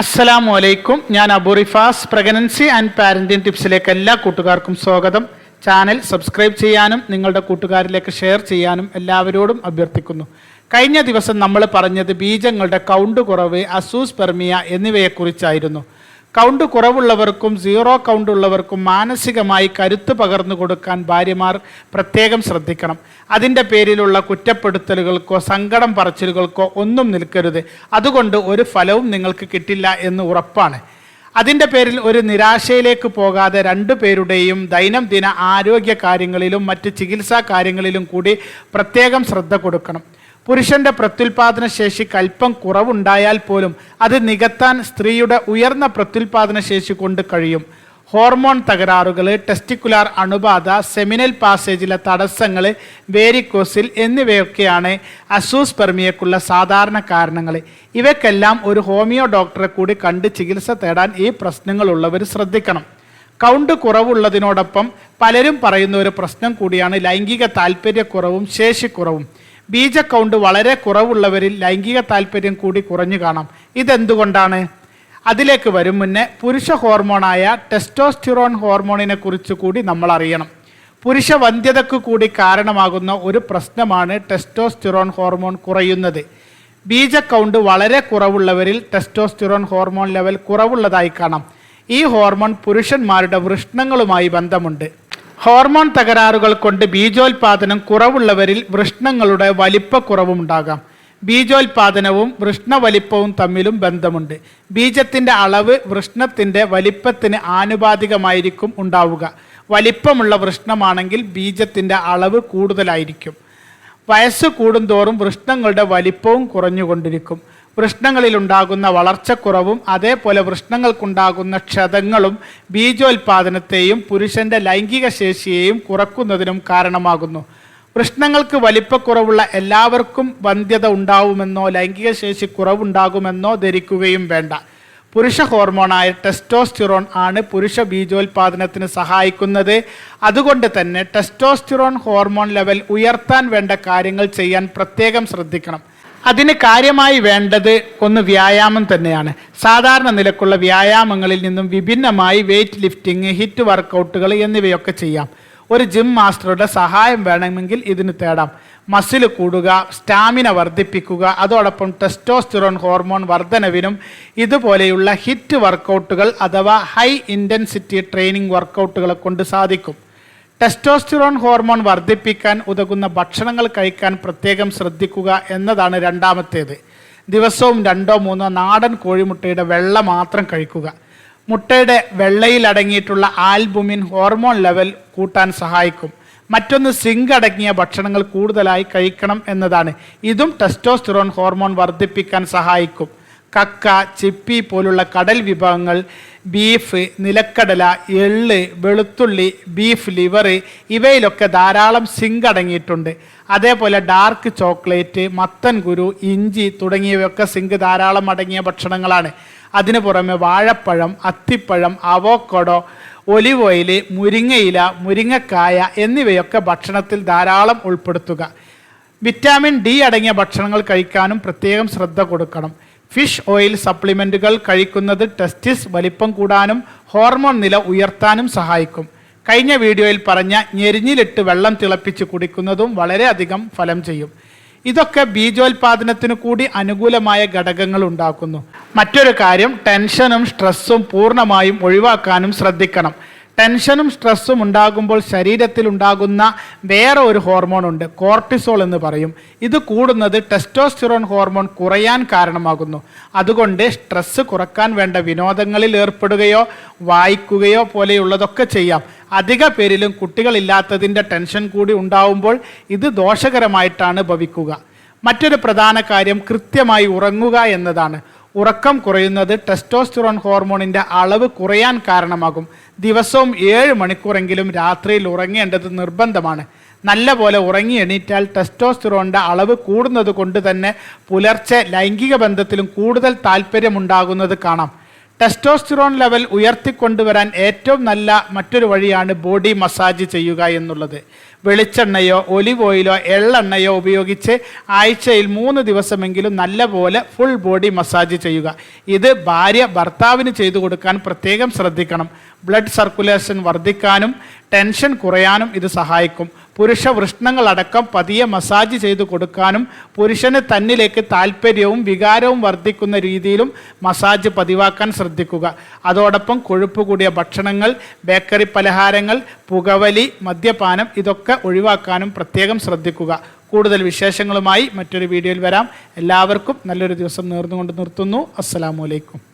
അസ്സലാമു അലൈക്കും. ഞാൻ Abu Rifas. Pregnancy and parenting ടിപ്സിലേക്ക് എല്ലാ കൂട്ടുകാർക്കും സ്വാഗതം. ചാനൽ സബ്സ്ക്രൈബ് ചെയ്യാനും നിങ്ങളുടെ കൂട്ടുകാരിലേക്ക് ഷെയർ ചെയ്യാനും എല്ലാവരോടും അഭ്യർത്ഥിക്കുന്നു. കഴിഞ്ഞ ദിവസം നമ്മൾ പറഞ്ഞത് ബീജങ്ങളുടെ കൗണ്ട് കുറവ് അസൂസ് പെർമിയ എന്നിവയെക്കുറിച്ചായിരുന്നു. കൗണ്ട് കുറവുള്ളവർക്കും സീറോ കൗണ്ട് ഉള്ളവർക്കും മാനസികമായി കരുത്ത് പകർന്നു കൊടുക്കാൻ ഭാര്യമാർ പ്രത്യേകം ശ്രദ്ധിക്കണം. അതിന്റെ പേരിലുള്ള കുറ്റപ്പെടുത്തലുകൾക്കോ സങ്കടം പറച്ചിലുകൾക്കോ ഒന്നും നിൽക്കരുത്. അതുകൊണ്ട് ഒരു ഫലവും നിങ്ങൾക്ക് കിട്ടില്ല എന്ന് ഉറപ്പാണ്. അതിന്റെ പേരിൽ ഒരു നിരാശയിലേക്ക് പോകാതെ രണ്ടു പേരുടെയും ദൈനംദിന ആരോഗ്യ കാര്യങ്ങളിലും മറ്റ് ചികിത്സാ കാര്യങ്ങളിലും കൂടി പ്രത്യേകം ശ്രദ്ധ കൊടുക്കണം. പുരുഷന്റെ പ്രത്യുൽപാദന ശേഷിക്ക് അല്പം കുറവുണ്ടായാൽ പോലും അത് നികത്താൻ സ്ത്രീയുടെ ഉയർന്ന പ്രത്യുൽപാദന ശേഷി കൊണ്ട് കഴിയും. ഹോർമോൺ തകരാറുകൾ ടെസ്റ്റിക്കുലാർ അണുബാധ സെമിനൽ പാസേജിലെ തടസ്സങ്ങൾ വേരിക്കോസിൽ എന്നിവയൊക്കെയാണ് അസൂസ്പെർമിയക്കുള്ള സാധാരണ കാരണങ്ങൾ ഇവയ്ക്കെല്ലാം ഒരു ഹോമിയോ ഡോക്ടറെ കൂടി കണ്ട് ചികിത്സ തേടാൻ ഈ പ്രശ്നങ്ങളുള്ളവർ ശ്രദ്ധിക്കണം. കൗണ്ട് കുറവുള്ളതിനോടൊപ്പം പലരും പറയുന്ന ഒരു പ്രശ്നം കൂടിയാണ് ലൈംഗിക താല്പര്യക്കുറവും ശേഷിക്കുറവും. ബീജ കൗണ്ട് വളരെ കുറവുള്ളവരിൽ ലൈംഗിക താല്പര്യം കൂടി കുറഞ്ഞു കാണാം. ഇതെന്തുകൊണ്ടാണ്? അതിലേക്ക് വരും മുന്നേ പുരുഷ ഹോർമോണായ ടെസ്റ്റോസ്റ്റിറോൺ ഹോർമോണിനെ കുറിച്ച് കൂടി നമ്മൾ അറിയണം. പുരുഷ വന്ധ്യതയ്ക്ക് കൂടി കാരണമാകുന്ന ഒരു പ്രശ്നമാണ് ടെസ്റ്റോസ്റ്റിറോൺ ഹോർമോൺ കുറയുന്നത്. ബീജ കൗണ്ട് വളരെ കുറവുള്ളവരിൽ ടെസ്റ്റോസ്റ്റിറോൺ ഹോർമോൺ ലെവൽ കുറവുള്ളതായി കാണാം. ഈ ഹോർമോൺ പുരുഷന്മാരുടെ വൃഷ്ണങ്ങളുമായി ബന്ധമുണ്ട്. ഹോർമോൺ തകരാറുകൾ കൊണ്ട് ബീജോൽപാദനം കുറവുള്ളവരിൽ വൃഷ്ണങ്ങളുടെ വലിപ്പക്കുറവും ഉണ്ടാകാം. ബീജോൽപാദനവും വൃഷ്ണവലിപ്പവും തമ്മിലും ബന്ധമുണ്ട്. ബീജത്തിന്റെ അളവ് വൃഷ്ണത്തിന്റെ വലിപ്പത്തിന് ആനുപാതികമായിരിക്കും ഉണ്ടാവുക. വലിപ്പമുള്ള വൃഷ്ണമാണെങ്കിൽ ബീജത്തിന്റെ അളവ് കൂടുതലായിരിക്കും. വയസ്സ് കൂടുന്തോറും വൃഷ്ണങ്ങളുടെ വലിപ്പവും കുറഞ്ഞുകൊണ്ടിരിക്കും. വൃഷ്ണങ്ങളിലുണ്ടാകുന്ന വളർച്ചക്കുറവും അതേപോലെ വൃഷ്ണങ്ങൾക്കുണ്ടാകുന്ന ക്ഷതങ്ങളും ബീജോൽപാദനത്തെയും പുരുഷന്റെ ലൈംഗിക ശേഷിയെയും കുറക്കുന്നതിനും കാരണമാകുന്നു. പ്രശ്നങ്ങൾക്ക് വലിപ്പക്കുറവുള്ള എല്ലാവർക്കും വന്ധ്യത ഉണ്ടാവുമെന്നോ ലൈംഗിക ശേഷി കുറവുണ്ടാകുമെന്നോ ധരിക്കുകയും വേണ്ട. പുരുഷ ഹോർമോണായ ടെസ്റ്റോസ്റ്റിറോൺ ആണ് പുരുഷ ബീജോൽപാദനത്തിന് സഹായിക്കുന്നത്. അതുകൊണ്ട് തന്നെ ടെസ്റ്റോസ്റ്റിറോൺ ഹോർമോൺ ലെവൽ ഉയർത്താൻ വേണ്ട കാര്യങ്ങൾ ചെയ്യാൻ പ്രത്യേകം ശ്രദ്ധിക്കണം. അതിന് കാര്യമായി വേണ്ടത് ഒന്ന് വ്യായാമം തന്നെയാണ്. സാധാരണ നിലക്കുള്ള വ്യായാമങ്ങളിൽ നിന്നും വിഭിന്നമായി വെയിറ്റ് ലിഫ്റ്റിംഗ് ഹിറ്റ് വർക്കൗട്ടുകൾ എന്നിവയൊക്കെ ചെയ്യാം. ഒരു ജിം മാസ്റ്ററുടെ സഹായം വേണമെങ്കിൽ ഇതിന് തേടാം. മസിൽ കൂടുക സ്റ്റാമിന വർദ്ധിപ്പിക്കുക അതോടൊപ്പം ടെസ്റ്റോസ്റ്റിറോൺ ഹോർമോൺ വർധനവിനും ഇതുപോലെയുള്ള ഹിറ്റ് വർക്കൗട്ടുകൾ അഥവാ ഹൈ ഇന്റൻസിറ്റി ട്രെയിനിങ് വർക്കൗട്ടുകളെ കൊണ്ട് സാധിക്കും. ടെസ്റ്റോസ്റ്റിറോൺ ഹോർമോൺ വർദ്ധിപ്പിക്കാൻ ഉതകുന്ന ഭക്ഷണങ്ങൾ കഴിക്കാൻ പ്രത്യേകം ശ്രദ്ധിക്കുക എന്നതാണ് രണ്ടാമത്തേത്. ദിവസവും രണ്ടോ മൂന്നോ നാടൻ കോഴിമുട്ടയുടെ വെള്ള മാത്രം കഴിക്കുക. മുട്ടയുടെ വെള്ളയിൽ അടങ്ങിയിട്ടുള്ള ആൽബുമിൻ ഹോർമോൺ ലെവൽ കൂട്ടാൻ സഹായിക്കും. മറ്റൊന്ന് സിങ്ക് അടങ്ങിയ ഭക്ഷണങ്ങൾ കൂടുതലായി കഴിക്കണം എന്നതാണ്. ഇതും ടെസ്റ്റോസ്റ്റിറോൺ ഹോർമോൺ വർദ്ധിപ്പിക്കാൻ സഹായിക്കും. കക്ക ചിപ്പി പോലുള്ള കടൽ വിഭവങ്ങൾ ബീഫ് നിലക്കടല എള്ള് വെളുത്തുള്ളി ബീഫ് ലിവർ ഇവയിലൊക്കെ ധാരാളം സിങ്ക് അടങ്ങിയിട്ടുണ്ട്. അതേപോലെ ഡാർക്ക് ചോക്ലേറ്റ് മത്തൻ കുരു ഇഞ്ചി തുടങ്ങിയവയൊക്കെ സിങ്ക് ധാരാളം അടങ്ങിയ ഭക്ഷണങ്ങളാണ്. അതിനു പുറമെ വാഴപ്പഴം അത്തിപ്പഴം അവോക്കോഡോ ഒലിവ് ഓയിൽ മുരിങ്ങയില മുരിങ്ങക്കായ എന്നിവയൊക്കെ ഭക്ഷണത്തിൽ ധാരാളം ഉൾപ്പെടുത്തുക. വിറ്റാമിൻ ഡി അടങ്ങിയ ഭക്ഷണങ്ങൾ കഴിക്കാനും പ്രത്യേകം ശ്രദ്ധ കൊടുക്കണം. ഫിഷ് ഓയിൽ സപ്ലിമെന്റുകൾ കഴിക്കുന്നത് ടെസ്റ്റിസ് വലിപ്പം കൂടാനും ഹോർമോൺ നില ഉയർത്താനും സഹായിക്കും. കഴിഞ്ഞ വീഡിയോയിൽ പറഞ്ഞ ഞെരിഞ്ഞിലിട്ട് വെള്ളം തിളപ്പിച്ച് കുടിക്കുന്നതും വളരെയധികം ഫലം ചെയ്യും. ഇതൊക്കെ ബീജോൽപാദനത്തിന് കൂടി അനുകൂലമായ ഘടകങ്ങൾ ഉണ്ടാക്കുന്നു. മറ്റൊരു കാര്യം ടെൻഷനും സ്ട്രെസ്സും പൂർണമായും ഒഴിവാക്കാനും ശ്രദ്ധിക്കണം. ടെൻഷനും സ്ട്രെസ്സും ഉണ്ടാകുമ്പോൾ ശരീരത്തിൽ ഉണ്ടാകുന്ന വേറെ ഒരു ഹോർമോൺ ഉണ്ട് കോർട്ടിസോൾ എന്ന് പറയും. ഇത് കൂടുന്നത് ടെസ്റ്റോസ്റ്റിറോൺ ഹോർമോൺ കുറയാൻ കാരണമാകുന്നു. അതുകൊണ്ട് സ്ട്രെസ്സ് കുറയ്ക്കാൻ വേണ്ട വിനോദങ്ങളിൽ ഏർപ്പെടുകയോ വായിക്കുകയോ പോലെയുള്ളതൊക്കെ ചെയ്യാം. അധിക പേരിലും കുട്ടികളില്ലാത്തതിന്റെ ടെൻഷൻ കൂടി ഉണ്ടാവുമ്പോൾ ഇത് ദോഷകരമായിട്ടാണ് ഭവിക്കുക. മറ്റൊരു പ്രധാന കാര്യം കൃത്യമായി ഉറങ്ങുക എന്നതാണ്. ഉറക്കം കുറയുന്നത് ടെസ്റ്റോസ്റ്റിറോൺ ഹോർമോണിന്റെ അളവ് കുറയാൻ കാരണമാകും. ദിവസവും ഏഴ് മണിക്കൂറെങ്കിലും രാത്രിയിൽ ഉറങ്ങേണ്ടത് നിർബന്ധമാണ്. നല്ല പോലെ ഉറങ്ങി എണീറ്റാൽ ടെസ്റ്റോസ്റ്റിറോണിന്റെ അളവ് കൂടുന്നത് കൊണ്ട് തന്നെ പുലർച്ചെ ലൈംഗിക ബന്ധത്തിലും കൂടുതൽ താല്പര്യമുണ്ടാകുന്നത് കാണാം. ടെസ്റ്റോസ്റ്റിറോൺ ലെവൽ ഉയർത്തിക്കൊണ്ടുവരാൻ ഏറ്റവും നല്ല മറ്റൊരു വഴിയാണ് ബോഡി മസാജ് ചെയ്യുക എന്നുള്ളത്. വെളിച്ചെണ്ണയോ ഒലിവ് ഓയിലോ എള്ളെണ്ണയോ ഉപയോഗിച്ച് ആഴ്ചയിൽ മൂന്ന് ദിവസമെങ്കിലും നല്ലപോലെ ഫുൾ ബോഡി മസാജ് ചെയ്യുക. ഇത് ഭാര്യ ഭർത്താവിന് ചെയ്തു കൊടുക്കാൻ പ്രത്യേകം ശ്രദ്ധിക്കണം. ബ്ലഡ് സർക്കുലേഷൻ വർദ്ധിക്കാനും ടെൻഷൻ കുറയാനും ഇത് സഹായിക്കും. പുരുഷ വൃഷ്ണങ്ങളടക്കം പതിയെ മസാജ് ചെയ്തു കൊടുക്കാനും പുരുഷന് തന്നിലേക്ക് താല്പര്യവും വികാരവും വർദ്ധിക്കുന്ന രീതിയിലും മസാജ് പതിവാക്കാൻ ശ്രദ്ധിക്കുക. അതോടൊപ്പം കൊഴുപ്പ് കൂടിയ ഭക്ഷണങ്ങൾ ബേക്കറി പലഹാരങ്ങൾ പുകവലി മദ്യപാനം ഇതൊക്കെ ഒഴിവാക്കാനും പ്രത്യേകം ശ്രദ്ധിക്കുക. കൂടുതൽ വിശേഷങ്ങളുമായി മറ്റൊരു വീഡിയോയിൽ വരാം. എല്ലാവർക്കും നല്ലൊരു ദിവസം നേർന്നുകൊണ്ട് നിർത്തുന്നു. അസ്സലാമു അലൈക്കും.